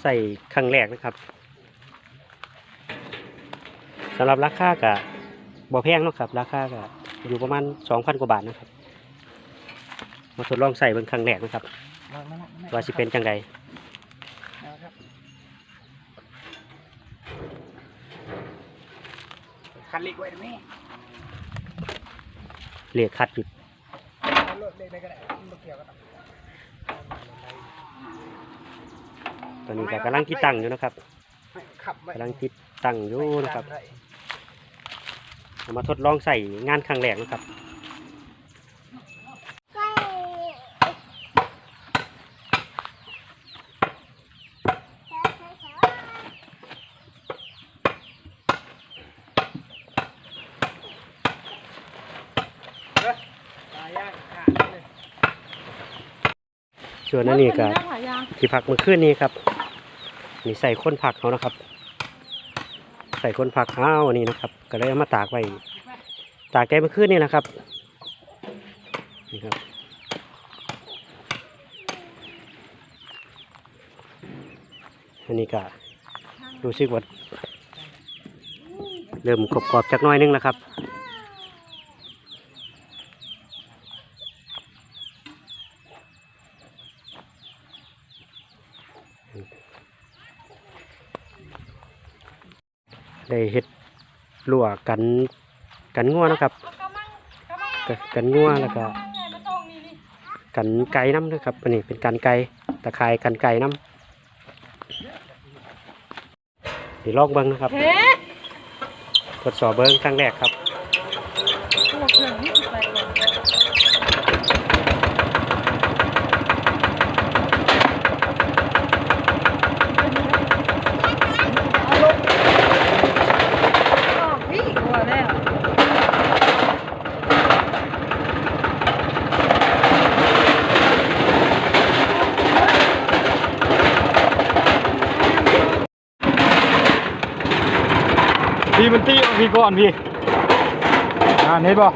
ใส่ครั้งแรกนะครับสำหรับราคาก็บ่แพงเนาะครับ ราคาก็อยู่ประมาณ2,000กว่าบาทนะครับ มาทดลองใส่เป็นครั้งแรกนะครับ ว่าสิเป็นจังไดคันเล็กไว้ไหมเรียกคัดอยู่คันรถเล็กก็ได้ไม่เกี่ยวกับ ตอนนี้ก็กำลังติดตั้งอยู่นะครับขับไว้กำลังติดตั้งอยู่นะครับเอามาทดลองใส่งานครั้งแรกนะครับตายย่างขาดเลยส่วนอันนี้ก็หน้าผายางที่พักเมื่อคืนนี้ครับ นี่ใส่ค้นผักเขานะครับ ใส่ค้นผักอ้าวนนี้นะครับ ก็เลยเอามาตากไว้ตากแกเมื่อคืนนี่นะครับนี่ครับอันนี้ก็รู้สึกว่าเริ่มกรอบๆจากน้อยนึงแล้วครับ ได้เฮ็ดรั่วกันกันงัวนะครับกะกันงัวแล้วก็กันไก่น้ำนะครับอันนี้เป็นกันไก่ตะไคร้กันไก่น้ำเดี๋ยวลองเบิ้งนะครับเฮ้ทดสอบเบิ้งครั้งแรกครับ ตัวเครื่องนี่สิไปก่อนออกพี่กลัวแล้ว พี่มันตีออกพี่ก่อนพี่อ่าเห็นป่ะ